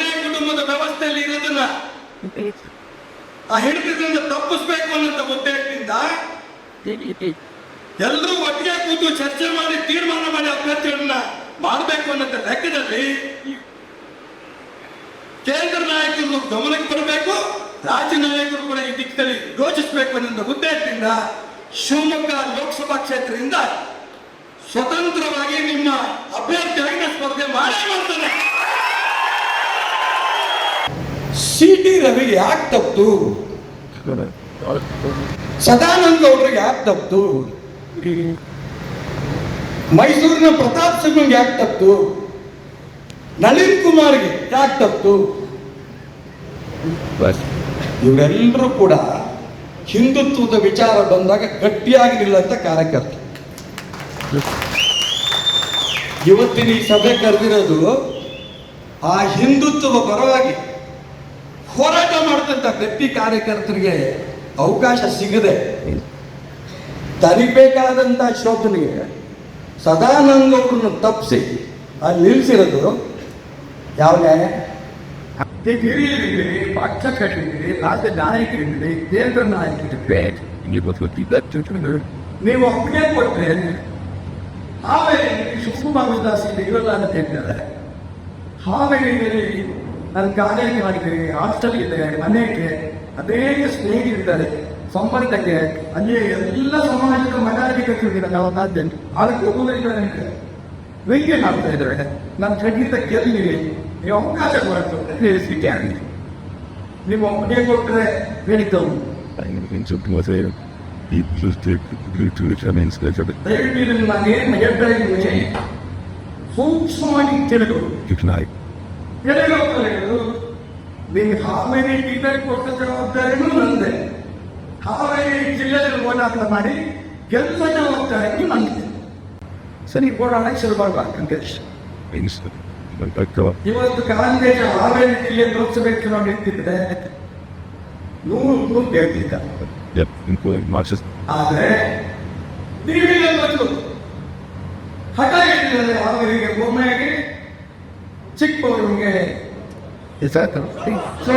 ಒಂದೇ ಕುಟುಂಬದ ವ್ಯವಸ್ಥೆಯಲ್ಲಿ ಇರೋದನ್ನ ಆ ಹೆಂಡತಿಯಿಂದ ತಪ್ಪಿಸ್ಬೇಕು ಅನ್ನೋ ಉದ್ದೇಶದಿಂದ ಎಲ್ಲರೂ ಒಟ್ಟಿಗೆ ಕೂತು ಚರ್ಚೆ ಮಾಡಿ ತೀರ್ಮಾನ ಮಾಡಿ ಅಭ್ಯರ್ಥಿಗಳನ್ನ ಮಾಡಬೇಕು ಅನ್ನೋ ಲೆಕ್ಕದಲ್ಲಿ ಕೇಂದ್ರ ನಾಯಕರು ಗಮನಕ್ಕೆ ಬರಬೇಕು, ರಾಜ್ಯ ನಾಯಕರು ಕೂಡ ಈ ದಿಕ್ಕಲ್ಲಿ ಯೋಚಿಸಬೇಕು ಅನ್ನೋ ಉದ್ದೇಶದಿಂದ ಶಿವಮೊಗ್ಗ ಲೋಕಸಭಾ ಕ್ಷೇತ್ರದಿಂದ ಸ್ವತಂತ್ರವಾಗಿ ನಿಮ್ಮ ಅಭ್ಯರ್ಥಿಯಾಗಿ ಸ್ಪರ್ಧೆ ಮಾಡೇ ಮಾಡ್ತಾನೆ ಟಿ ರವಿಗೆ ಯಾಕೆ ತಪ್ಪು? ಸದಾನಂದ ಗೌಡ್ರಿಗೆ ಯಾಕೆ ತಪ್ಪು? ಮೈಸೂರಿನ ಪ್ರತಾಪ್ ಸಿಂಹಂಗೆ ಯಾಕೆ ತಪ್ಪು? ನಳಿನ್ ಕುಮಾರ್ಗೆ ಯಾಕೆ ತಪ್ಪು? ಇವರೆಲ್ಲರೂ ಕೂಡ ಹಿಂದುತ್ವದ ವಿಚಾರ ಬಂದಾಗ ಗಟ್ಟಿಯಾಗಿ ನಿಲ್ಲಂತ ಕಾರ್ಯಕರ್ತ. ಇವತ್ತಿನ ಈ ಸಭೆ ಕರೆದಿರೋದು ಆ ಹಿಂದುತ್ವದ ಪರವಾಗಿ ಹೋರಾಟ ಮಾಡ್ತಂಥ ವ್ಯಕ್ತಿ ಕಾರ್ಯಕರ್ತರಿಗೆ ಅವಕಾಶ ಸಿಗದೆ ತರಿಬೇಕಾದಂಥ ಶೋಧನೆಗೆ ಸದಾನಂದ ಅವ್ರನ್ನ ತಪ್ಪಿಸಿ ಅಲ್ಲಿ ನಿಲ್ಲಿಸಿರೋದು ಯಾವ ನ್ಯಾಯ? ಹಿರಿಯರಿದ್ದೀರಿ ಪಕ್ಷ ಕಟ್ಟಿದ್ದೀರಿ ರಾಜ್ಯ ನಾಯಕರಿದ್ದೀರಿ, ಕೇಂದ್ರ ನಾಯಕರಿದ್ದೀರಿ, ನೀವು ಒಪ್ಪಿಗೆ ಕೊಟ್ಟರೆ ಹಾವೇರಿ, ಶಿವಕುಮಾರ ದಾಸ್ ಇವೆಲ್ಲ ಅಂತ ಹೇಳ್ತಾರೆ ಹಾವೇರಿಯಲ್ಲಿ ನನ್ನ ಕಾರ್ಯಕ್ಕೆ ಮಾಡಿದ್ದೇನೆ ಹಾಸ್ಟೆಲ್ ಇದೆ ಮನೆಗೆ ಅನೇಕ ಸ್ನೇಹಿತರಿದ್ದಾರೆ. ಸಂಪರ್ಕಕ್ಕೆ ಅಲ್ಲಿ ಎಲ್ಲ ಸಾಮಾಜಿಕ ಮನಾಧಿಕರಿದ್ದಾರೆ ನಾವು ರಾಜ್ಯ ಅದಕ್ಕೆ ಒಬ್ಬರಿದ್ದಾರೆ ವೆಂಕಿ ಮಾಡ್ತಾ ಇದ್ದಾರೆ. ನಾನು ಖಂಡಿತ ಗೆಲ್ಲಿರಿ ನೀವು ಅವಕಾಶ ಕೊಡ್ತೀವಿ ನೀವು ಒಪ್ಪಿಗೆ ಕೊಟ್ಟರೆ ಹೇಳಿದ್ದವು ದಯವಿಟ್ಟು ನಾನು ಏನು ಹೇಳ್ತಾ ಇದ್ದೀನಿ ಸೂಕ್ಷ್ಮವಾಗಿ ತಿಳಿದು. ತಿಳಿದು ನೀವು ಹಾವೇರಿ ಜಿಲ್ಲೆ ಕೊಟ್ಟ ಜವಾಬ್ದಾರಿನೂ ನಂದೆ. ಹಾವೇರಿ ಜಿಲ್ಲೆಯಲ್ಲಿ ಹೋರಾಟ ಮಾಡಿ ಗೆಲ್ಲ ಜವಾಬ್ದಾರಿ ನಂದೆ. ಸರಿ ಹೋರಾಟ ಶುರು ಮಾಡ್ಬೇಕಂತ ಇವತ್ತು ಕಾಂಗ್ರೆಸ್ ಹಾವೇರಿ ಜಿಲ್ಲೆ ಲೋಕಸಭೆ ಚುನಾವಣೆ ನಿಂತಿದ್ರೆ ನೂರು ನೂರು ಗೆದ್ದಿದ್ದ. ಆದರೆ ನೀವೆಲ್ಲ ಹಠ ಹಿಡಿದರೆ ಅವರಿಗೆ ಬೊಮ್ಮೆಗೆ ಚಿಕ್ಕವರಿಗೆ ಸೊ